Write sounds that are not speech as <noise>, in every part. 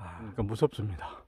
아, 그러니까 무섭습니다.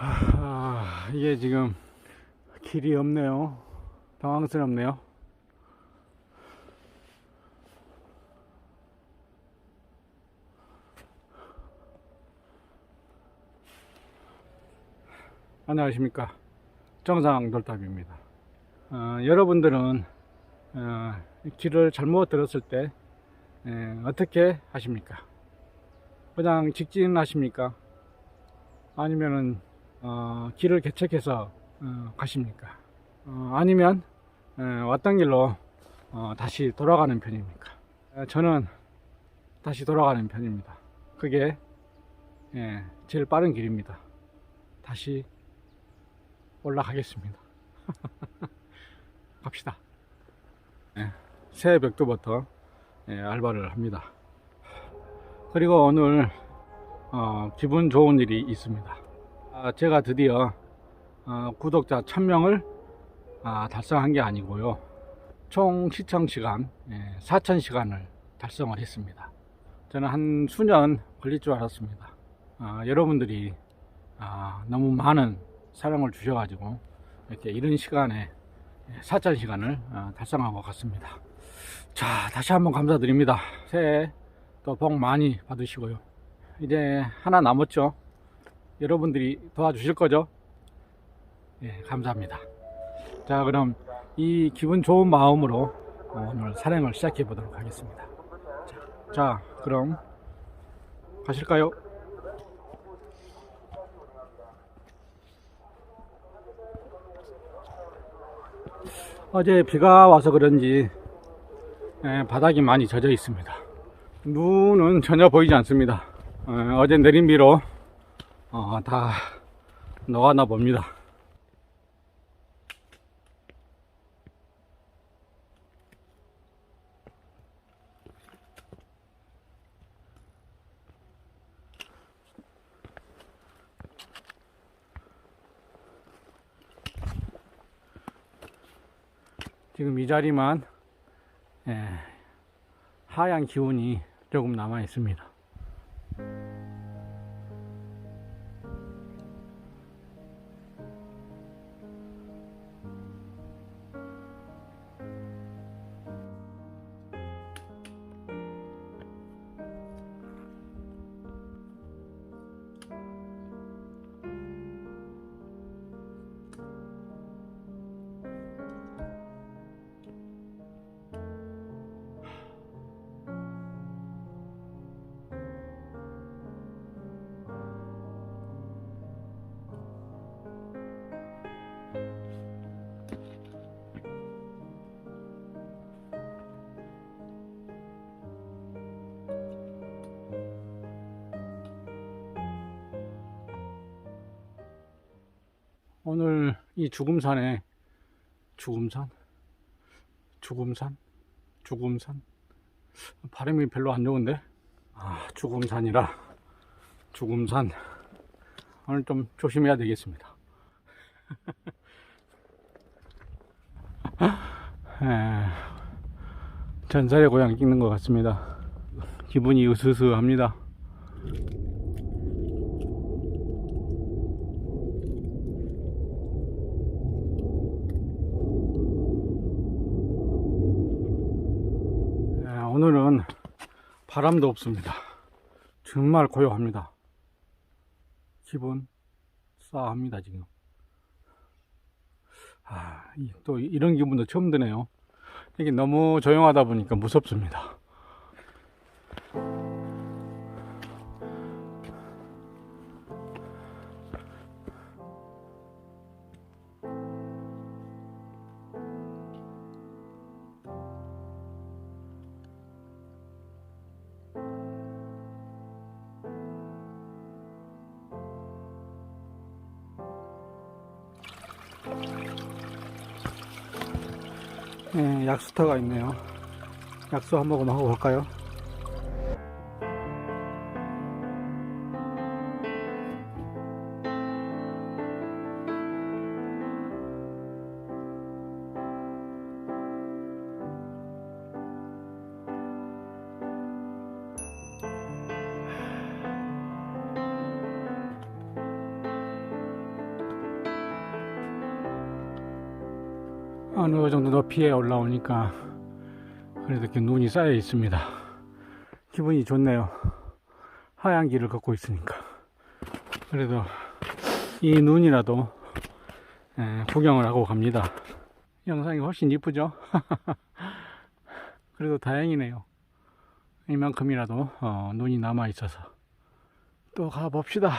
아, 이게 지금 길이 없네요. 당황스럽네요. 안녕하십니까. 정상 돌탑입니다. 어, 여러분들은 어, 길을 잘못 들었을 때 에, 어떻게 하십니까? 그냥 직진하십니까? 아니면은 어, 길을 개척해서 어, 가십니까? 어, 아니면 에, 왔던 길로 어, 다시 돌아가는 편입니까? 에, 저는 다시 돌아가는 편입니다. 그게 예, 제일 빠른 길입니다. 다시 올라가겠습니다. <laughs> 갑시다. 예, 새벽부터 예, 알바를 합니다. 그리고 오늘 어, 기분 좋은 일이 있습니다. 아, 제가 드디어 어, 구독자 1000명을 아, 달성한 게 아니고요. 총 시청 시간 4000시간을 달성을 했습니다. 저는 한 수년 걸릴 줄 알았습니다. 아, 여러분들이 아, 너무 많은 사랑을 주셔가지고 이렇게 이런 시간에 4000시간을 어, 달성한 것 같습니다. 자, 다시 한번 감사드립니다. 새해 또 복 많이 받으시고요. 이제 하나 남았죠. 여러분들이 도와주실 거죠? 예, 감사합니다. 자, 그럼 이 기분 좋은 마음으로 오늘 산행을 시작해 보도록 하겠습니다. 자, 자, 그럼 가실까요? 어제 비가 와서 그런지 예, 바닥이 많이 젖어 있습니다. 눈은 전혀 보이지 않습니다. 어, 제 내린 비로 어, 다 녹았나 봅니다. 지금 이 자리만 예, 하얀 기운이 조금 남아 있습니다. 오늘 이 죽음산에 죽음산? 죽음산? 죽음산? 발음이 별로 안 좋은데? 아, 죽음산이라 죽음산 오늘 좀 조심해야 되겠습니다. 에, <laughs> 전설의 고향 찍는 것 같습니다. 기분이 으스스합니다. 에, 오늘은 바람도 없습니다. 정말 고요합니다. 기분 싸합니다 지금. 아, 이- 또 이런 기분도 처음 드네요. 이게 너무 조용하다 보니까 무섭습니다. 예, 약수터가 있네요. 약수 한 모금 하고 갈까요? 어느 정도 높이에 올라오니까 그래도 이렇게 눈이 쌓여 있습니다. 기분이 좋네요. 하얀 길을 걷고 있으니까. 그래도 이 눈이라도 예, 구경을 하고 갑니다. 영상이 훨씬 이쁘죠? <laughs> 그래도 다행이네요. 이만큼이라도 어, 눈이 남아 있어서 또 가봅시다.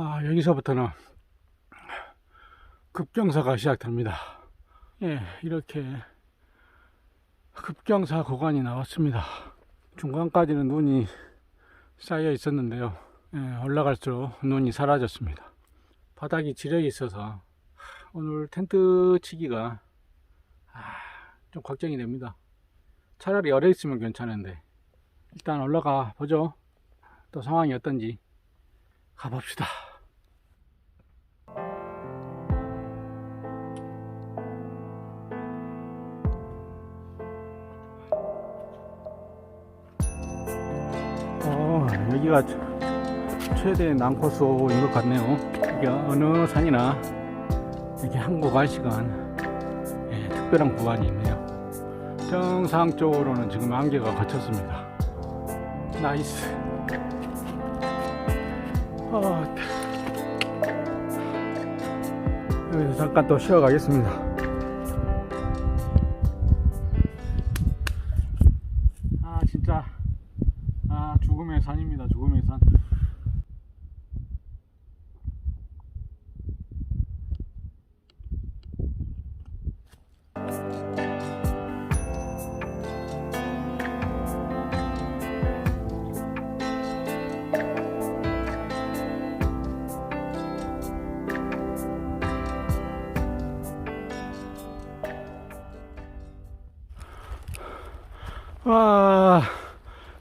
아, 여기서부터는 급경사가 시작됩니다. 예, 이렇게 급경사 구간이 나왔습니다. 중간까지는 눈이 쌓여 있었는데요. 예, 올라갈수록 눈이 사라졌습니다. 바닥이 지려 있어서 오늘 텐트 치기가 아, 좀 걱정이 됩니다. 차라리 열에 있으면 괜찮은데 일단 올라가 보죠. 또 상황이 어떤지. 가봅시다. 여기가 최대 난코스인 것 같네요. 이게 어느 산이나 이렇게 한국 갈 시간 예, 특별한 구간이 있네요. 정상 쪽으로는 지금 안개가 걷혔습니다. 나이스. 어, 여기서 잠깐 또 쉬어가겠습니다.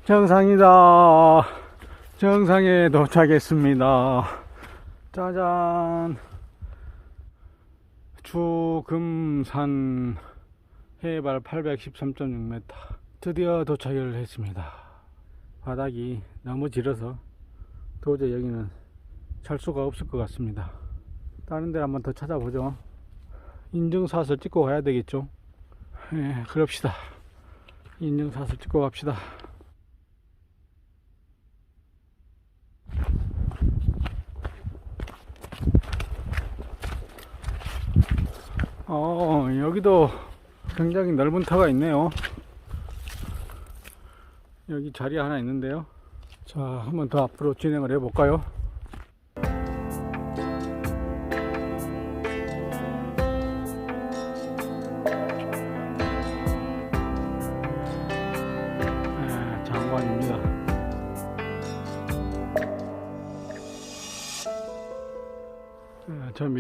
정상이다. 정상에 도착했습니다. 짜잔. 주금산 해발 813.6m. 드디어 도착을 했습니다. 바닥이 너무 길어서 도저히 여기는 잘 수가 없을 것 같습니다. 다른 데를 한번 더 찾아보죠. 인증샷을 찍고 가야 되겠죠. 예, 그럽시다. 인증샷을 찍고 갑시다. 어, 여기도 굉장히 넓은 터가 있네요. 여기 자리 하나 있는데요. 자, 한번 더 앞으로 진행을 해볼까요?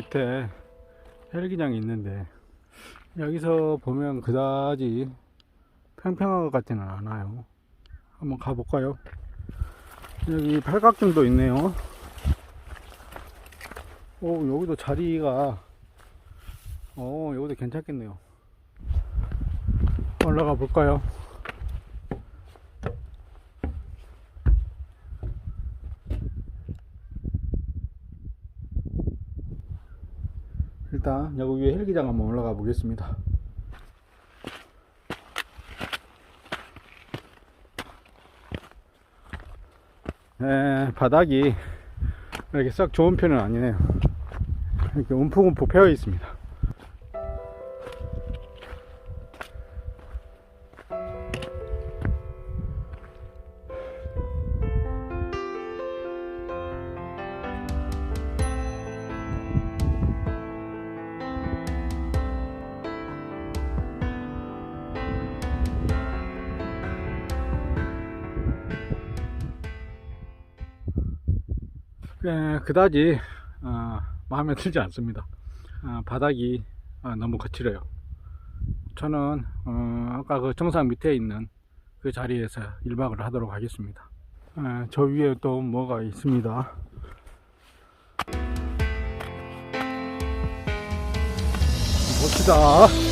밑에 헬기장이 있는데 여기서 보면 그다지 평평한 것 같지는 않아요. 한번 가볼까요? 여기 팔각정도 있네요. 오, 여기도 자리가, 어, 여기도 괜찮겠네요. 올라가 볼까요? 일단 여기 위에 헬기장 한번 올라가 보겠습니다. 에, 바닥이 이렇게 썩 좋은 편은 아니네요. 이렇게 움푹움푹 패여 있습니다. 그다지 어, 마음에 들지 않습니다. 어, 바닥이 어, 너무 거칠어요. 저는 어, 아까 그 정상 밑에 있는 그 자리에서 1박을 하도록 하겠습니다. 에, 저 위에 또 뭐가 있습니다. 봅시다.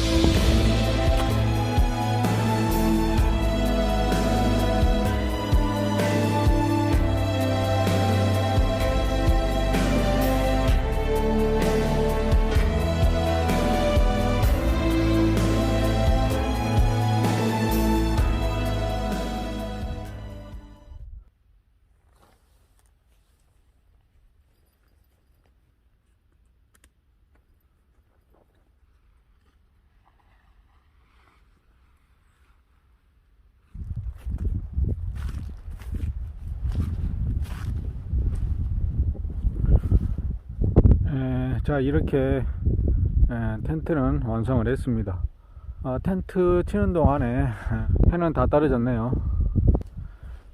자 이렇게 에, 텐트는 완성을 했습니다. 아, 텐트 치는 동안에 <laughs> 에, 해는 다 떨어졌네요.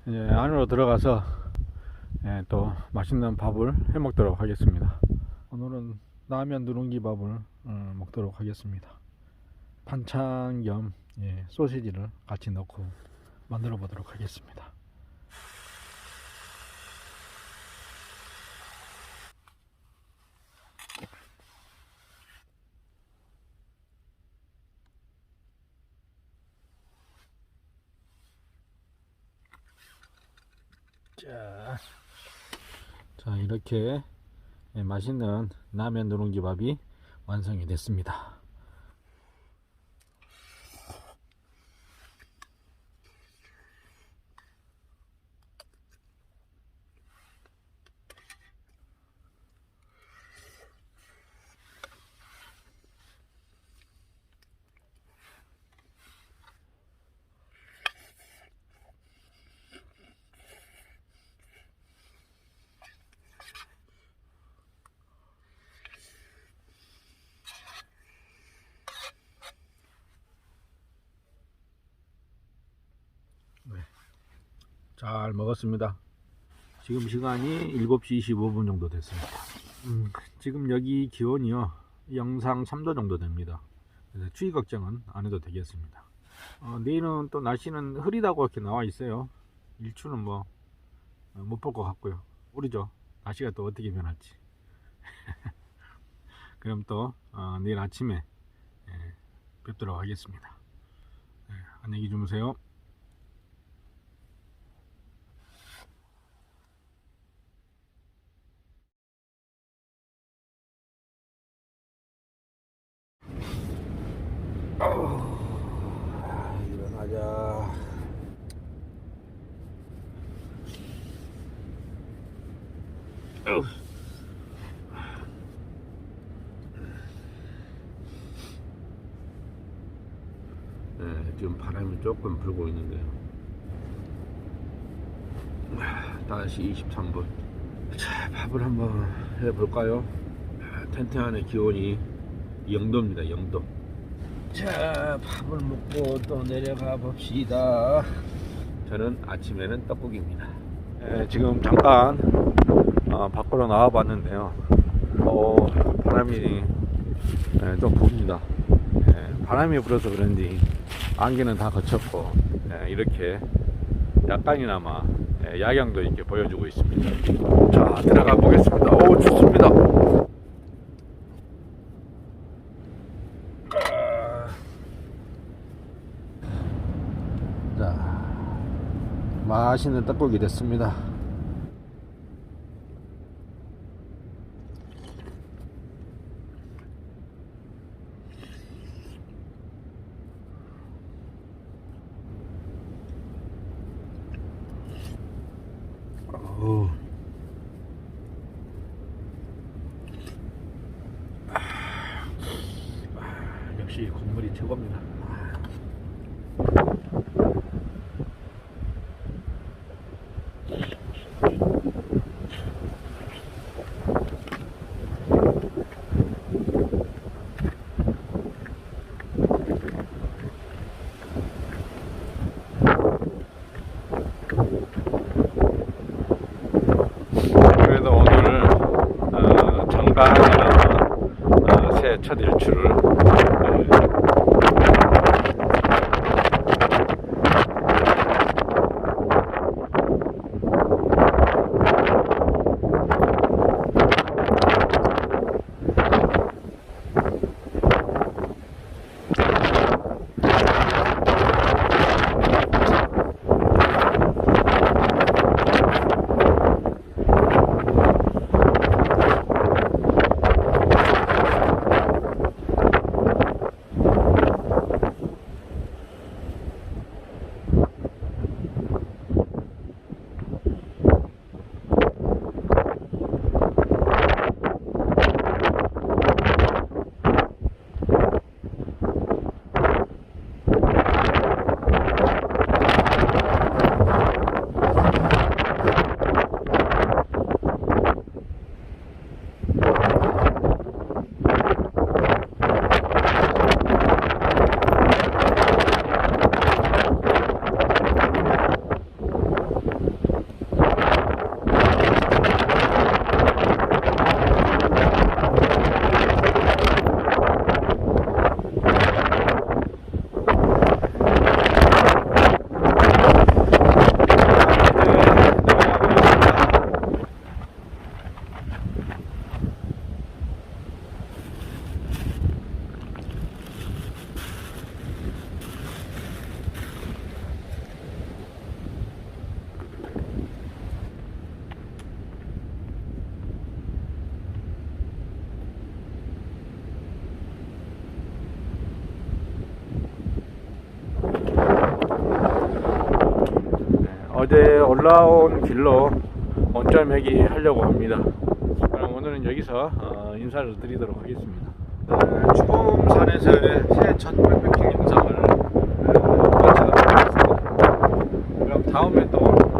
이제 안으로 들어가서 에, 또 맛있는 밥을 해 먹도록 하겠습니다. 오늘은 라면 누룽지 밥을 어, 먹도록 하겠습니다. 반찬 겸 예, 소시지를 같이 넣고 만들어 보도록 하겠습니다 자, 자 이렇게 예, 맛있는 라면 누룽지 밥이 완성이 됐습니다. 잘 먹었습니다. 지금 시간이 7시 25분 정도 됐습니다. 음, 지금 여기 기온이요. 영상 3도 정도 됩니다. 추위 걱정은 안 해도 되겠습니다. 어, 내일은 또 날씨는 흐리다고 이렇게 나와 있어요. 일출은 뭐 못 볼 것 같고요. 모르죠. 날씨가 또 어떻게 변할지. <laughs> 그럼 또 어, 내일 아침에 예, 뵙도록 하겠습니다. 예, 안녕히 주무세요. 일어나자. 어우. 네, 지금 바람이 조금 불고 있는데요. 5시 23분. 자, 밥을 한번 해볼까요? 아, 텐트 안의 기온이 0도입니다, 0도. 자, 밥을 먹고 또 내려가 봅시다. 저는 아침에는 떡국입니다. 예, 지금 잠깐 어, 밖으로 나와 봤는데요. 어, 바람이 예, 좀 붑니다. 예, 바람이 불어서 그런지 안개는 다 거쳤고 예, 이렇게 약간이나마 예, 야경도 이렇게 보여주고 있습니다. 자 들어가 보겠습니다. 오 좋습니다. 자 맛있는 떡국이 됐습니다. 아, 역시 국물이 최고입니다. 올라온 길로 원점 회기 하려고 합니다. 그럼 오늘은 여기서 어, 인사를 드리도록 하겠습니다. 네, 주봉산에서의 새첫 백패킹 영상을 어, 마치도록 하겠습니다. 그럼 다음에 또